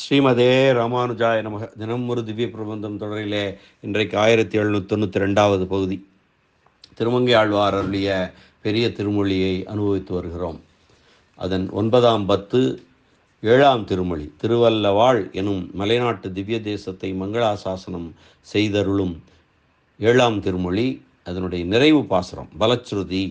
ஸ்ரீமதே ராமானுஜாய நமக. தினம் ஒரு திவ்ய பிரபந்தம் தொடரிலே இன்றைக்கு ஆயிரத்தி எழுநூற்றி தொண்ணூற்றி ரெண்டாவது பகுதி. திருமங்கை ஆழ்வார் அருளிய பெரிய திருமொழியை அனுபவித்து வருகிறோம். அதன் ஒன்பதாம் பத்து ஏழாம் திருமொழி திருவல்லவாள் எனும் மலைநாட்டு திவ்ய தேசத்தை மங்களாசாசனம் செய்தருளும் ஏழாம் திருமொழி அதனுடைய நிறைவு பாசுரம் பலச்சுருதி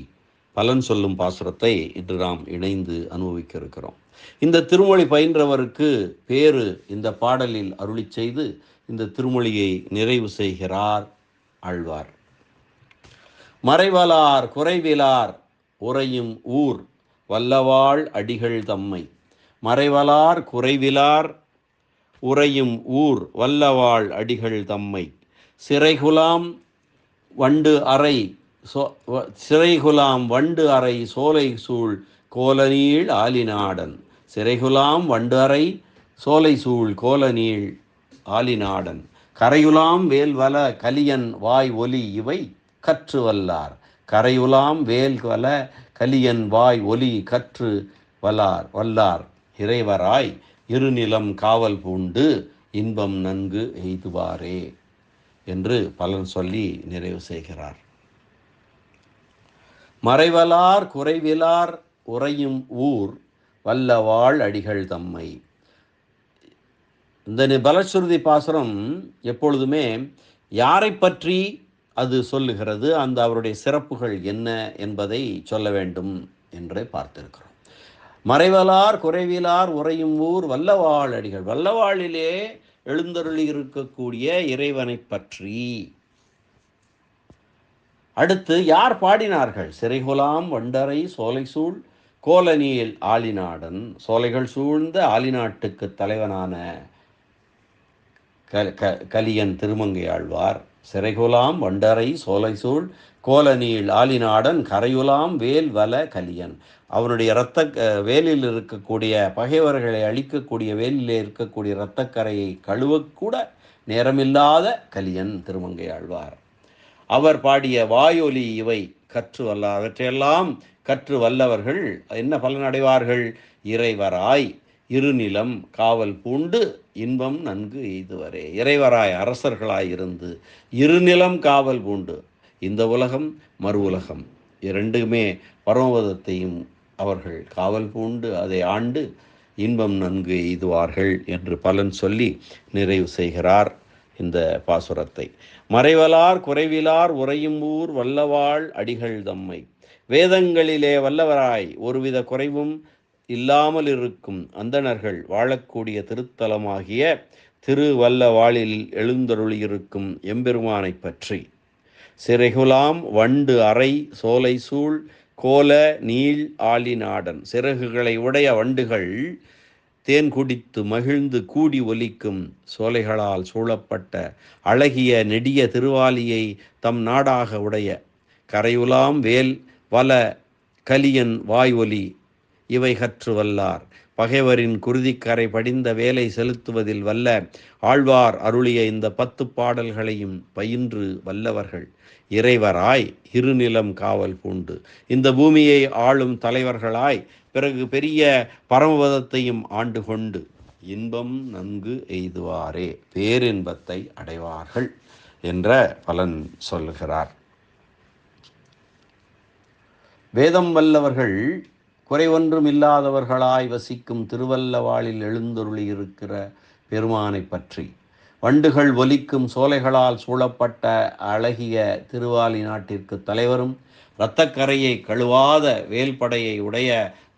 பலன் சொல்லும் பாசுரத்தை இன்று நாம் இணைந்து அனுபவிக்க இருக்கிறோம். இந்த திருமொழி பயின்றவருக்கு பேரு இந்த பாடலில் அருளி செய்து இந்த திருமொழியை நிறைவு செய்கிறார் ஆழ்வார். மறைவலார் குறைவிலார் உறையும் ஊர் வல்லவாள் அடிகள் தம்மை. மறைவலார் குறைவிலார் உறையும் ஊர் வல்லவாள் அடிகள் தம்மை. சிறைகுலாம் வண்டு அறை சோ சிறைகுலாம் வண்டு அறை சோலை சூழ் கோலநீள் ஆலிநாடன். சிறைகுலாம் வண்டு சோலை சூழ் கோலநீள் ஆலிநாடன். கரையுலாம் வேல்வல கலியன் வாய் ஒலி இவை கற்று வல்லார். கரையுலாம் வேல்வல கலியன் வாய் ஒலி கற்று வல்லார் வல்லார். இறைவராய் இருநிலம் காவல் பூண்டு இன்பம் நன்கு எய்துவாரே என்று பலன் சொல்லி நிறைவு செய்கிறார். மறைவலார் குறைவிலார் உறையும் ஊர் வல்லவாள் அடிகள் தம்மை. இந்த பலஸ்ருதி பலசுருதி பாசுரம் எப்பொழுதுமே யாரை பற்றி அது சொல்லுகிறது அந்த அவருடைய சிறப்புகள் என்ன என்பதை சொல்ல வேண்டும் என்று பார்த்திருக்கிறோம். மறைவலார் குறைவிலார் உறையும் ஊர் வல்லவாள் அடிகள். வல்லவாளிலே எழுந்தருளி இருக்கக்கூடிய இறைவனை பற்றி. அடுத்து யார் பாடினார்கள்? சிறைகுலாம் வண்டரை சோலை சூழ் கோலனியில் ஆலிநாடன் சோலைகள் சூழ்ந்த ஆலிநாட்டுக்கு தலைவனான க க- கலியன் திருமங்கை ஆழ்வார் சிறைகுலாம் வண்டரை சோலை சூழ் கோலனியில் ஆலிநாடன் கரையுலாம் வேல் வல கலியன். அவனுடைய இரத்த வேலில் இருக்கக்கூடிய பகைவர்களை அழிக்கக்கூடிய வேலில் இருக்கக்கூடிய இரத்தக்கரையை கழுவக்கூட நேரமில்லாத கலியன் திருமங்கை ஆழ்வார். அவர் பாடிய வாயொலி இவை. கற்று வல்ல அவற்றையெல்லாம் கற்று வல்லவர்கள் என்ன பலன் அடைவார்கள்? இறைவராய் இருநிலம் காவல் பூண்டு இன்பம் நன்கு எய்துவரே. இறைவராய் அரசர்களாய் இருந்து இருநிலம் காவல் பூண்டு. இந்த உலகம் மறு உலகம். இரண்டுமே பரமபதத்தையும் அவர்கள் காவல் பூண்டு அதை ஆண்டு இன்பம் நன்கு எய்துவார்கள் என்று பலன் சொல்லி நிறைவு செய்கிறார். இந்த பாசுரத்தை. மறைவலார் குறைவிலார் உறையும் ஊர் வல்லவாள் அடிகள் தம்மை. வேதங்களிலே வல்லவராய் ஒருவித குறைவும் இல்லாமல் இருக்கும் அந்தணர்கள் வாழக்கூடிய திருத்தலமாகிய திருவல்லவாளில் எழுந்தருளியிருக்கும் எம்பெருமானை பற்றி. சிறைகுலாம் வண்டு அறை சோலை சூழ் கோல நீள் ஆலிநாடன். சிறகுகளை உடைய வண்டுகள் தேன் குடித்து மகிழ்ந்து கூடி ஒலிக்கும் சோலைகளால் சூழப்பட்ட அழகிய நெடிய திருவாலியை தம் நாடாக உடைய கரையுலாம் வேல் வல கலியன் வாய் ஒலி இவை கற்று வல்லார். பகைவரின் குருதிக்கரை படிந்த வேலை செலுத்துவதில் வல்ல ஆழ்வார் அருளிய இந்த பத்து பாடல்களையும் பயின்று வல்லவர்கள். இறைவராய் இருநிலம் காவல் பூண்டு. இந்த பூமியை ஆளும் தலைவர்களாய் பிறகு பெரிய பரமபதத்தையும் ஆண்டு கொண்டு இன்பம் நன்கு எய்துவாரே பேரின்பத்தை அடைவார்கள் என்ற பலன் சொல்லுகிறார் வேதம் வல்லவர்கள் குறைவொன்றும் இல்லாதவர்களாய் வசிக்கும் திருவல்லவாளில் எழுந்தொருளி இருக்கிற பெருமானை பற்றி. வண்டுகள் ஒலிக்கும் சோலைகளால் சூழப்பட்ட அழகிய திருவாலி நாட்டிற்கு தலைவரும் இரத்தக்கரையை கழுவாத வேல்படையை உடைய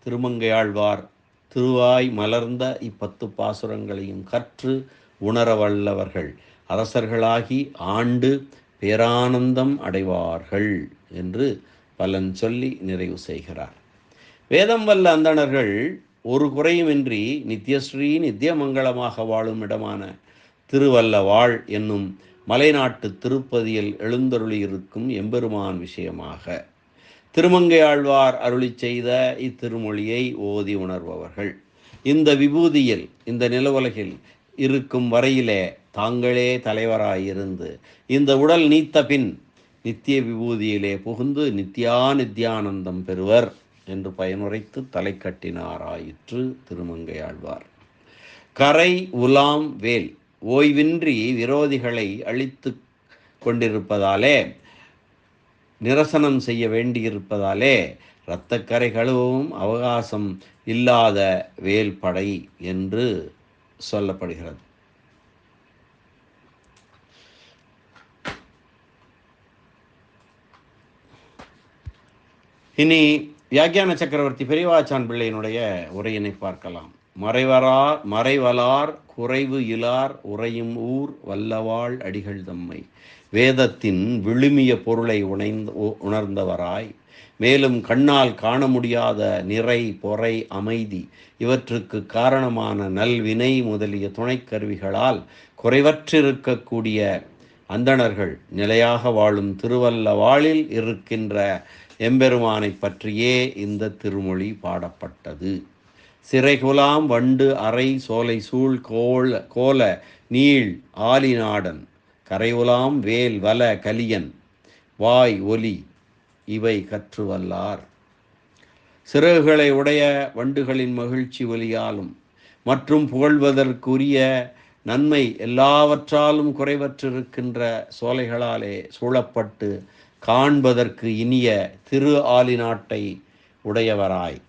திருமங்கையாழ்வார் திருவாய் மலர்ந்த இப்பத்து பாசுரங்களையும் கற்று உணர வல்லவர்கள். அரசர்களாகி ஆண்டு பேரானந்தம் அடைவார்கள் என்று பலன் சொல்லி நிறைவு செய்கிறார். வேதம் வல்ல அந்தணர்கள் ஒரு குறையுமின்றி நித்யஸ்ரீ நித்தியமங்கலமாக வாழும் இடமான திருவல்லவாள் என்னும் மலைநாட்டு திருப்பதியில் எழுந்தருளியிருக்கும் எம்பெருமான் விஷயமாக. திருமங்கை ஆழ்வார் அருளி செய்த இத்திருமொழியை ஓதி உணர்பவர்கள். இந்த விபூதியில் இந்த நிலவுலகில் இருக்கும் வரையிலே தாங்களே தலைவராயிருந்து இந்த உடல் நீத்த பின் நித்திய விபூதியிலே புகுந்து நித்யா நித்யானந்தம் பெறுவர். என்று பயனுரைத்து தலை கட்டினாராயிற்று திருமங்கை ஆழ்வார் கரை உலாம் வேல் ஓய்வின்றி விரோதிகளை அழித்து கொண்டிருப்பதாலே நிரசனம் செய்ய வேண்டியிருப்பதாலே இரத்தக்கரை கழுவவும் அவகாசம் இல்லாத வேல் படை என்று சொல்லப்படுகிறது. இனி வியாக்கியான சக்கரவர்த்தி பெரியவாச்சான் பிள்ளையினுடைய உரையினை பார்க்கலாம். மறைவரார் மறைவலார் குறைவு இலார் உறையும் ஊர் வல்லவாள் அடிகள் தம்மை. வேதத்தின் விழுமிய பொருளை உணைந்த உணர்ந்தவராய் மேலும் கண்ணால் காண முடியாத நிறை பொறை அமைதி இவற்றுக்கு காரணமான நல்வினை முதலிய துணைக்கருவிகளால் குறைவற்றிருக்கக்கூடிய அந்தணர்கள் நிலையாக வாழும் திருவல்லவாளில் இருக்கின்ற எம்பெருமானை பற்றியே இந்த திருமொழி பாடப்பட்டது. சிறைகுலாம் வண்டு அறை சோலை சூழ் கோல கோல நீள் ஆலிநாடன் கரையுலாம் வேல் வல கலியன் வாய் ஒலி இவை கற்று வல்லார் சிறகுகளை உடைய வண்டுகளின் மகிழ்ச்சி ஒலியாலும் மற்றும் புகழ்வதற்குரிய நன்மை எல்லாவற்றாலும் குறைவற்றிருக்கின்ற சோலைகளாலே சூழப்பட்டு காண்பதற்கு இனிய திரு ஆலிநாட்டை உடையவராய்.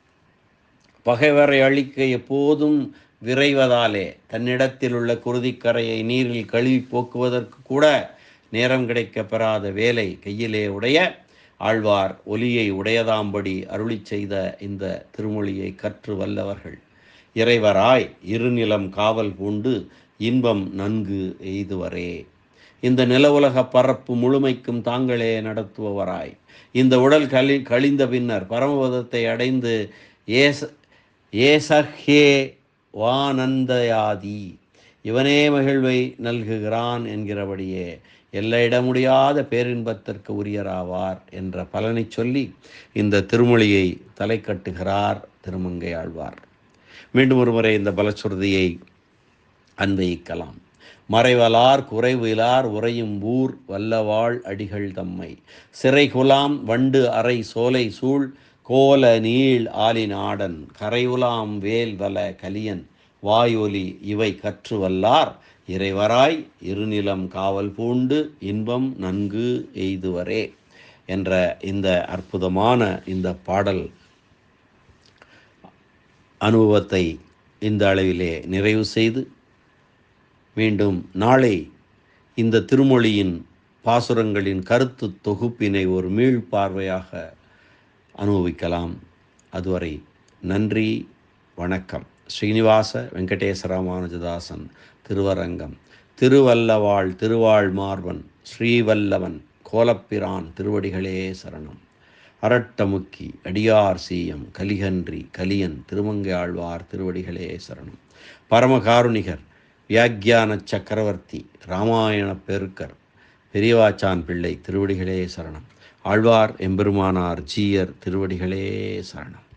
பகைவரை அழிக்க எப்போதும் விரைவதாலே தன்னிடத்தில் உள்ள குருதிக்கரையை நீரில் கழுவி போக்குவதற்கு கூட நேரம் கிடைக்க பெறாத வேலை கையிலே உடைய ஆழ்வார் ஒலியை உடையதாம்படி அருளி செய்த இந்த திருமொழியை கற்று வல்லவர்கள். இறைவராய் இருநிலம் காவல் பூண்டு இன்பம் நன்கு எய்துவரே. இந்த நிலவுலக பரப்பு முழுமைக்கும் தாங்களே நடத்துபவராய். இந்த உடல் கழி கழிந்த பின்னர் பரமபதத்தை அடைந்து ஏச ஏசஹே வானந்தயாதி. இவனே மகிழ்வை நல்குகிறான் என்கிறபடியே எல்லையிட முடியாத பேரின்பத்திற்கு உரியராவார் என்ற பலனை சொல்லி இந்த திருமொழியை தலை கட்டுகிறார் திருமங்கை ஆழ்வார். மீண்டும் ஒருமுறை இந்த பலச்சுருதியை அன்வயிக்கலாம் மறைவலார் குறைவிலார் உறையும் ஊர் வல்லவாள் அடிகள் தம்மை. சிறை குலாம் வண்டு அறை சோலை சூழ் கோல நீள் ஆலினாடன் கரையுலாம் வேல் வல கலியன் வாயொலி இவை கற்று வல்லார். இறைவராய் இருநிலம் காவல் பூண்டு இன்பம் நன்கு எய்துவரே என்ற இந்த அற்புதமான இந்த பாடல் அனுபவத்தை இந்த அளவிலே நிறைவு செய்து மீண்டும் நாளை இந்த திருமொழியின் பாசுரங்களின் கருத்து தொகுப்பினை ஒரு மீள் பார்வையாக அனுபவிக்கலாம். அதுவரை நன்றி வணக்கம். ஸ்ரீனிவாச வெங்கடேசராமானுஜதாசன் திருவரங்கம். திருவல்லவாள் திருவாழ்மார்வன் ஸ்ரீவல்லவன் கோலப்பிரான் திருவடிகளே சரணம். அரட்டமுக்கி அடியார் சீயம் கலிகன்றி கலியன் திருமங்கை ஆழ்வார் திருவடிகளே சரணம். பரமகாருணிகர் வியாக்கியான சக்கரவர்த்தி ராமாயண பெருக்கர் பெரியவாச்சான் பிள்ளை திருவடிகளே சரணம். ஆழ்வார் எம்பெருமானார் ஜீயர் திருவடிகளே சரணம்.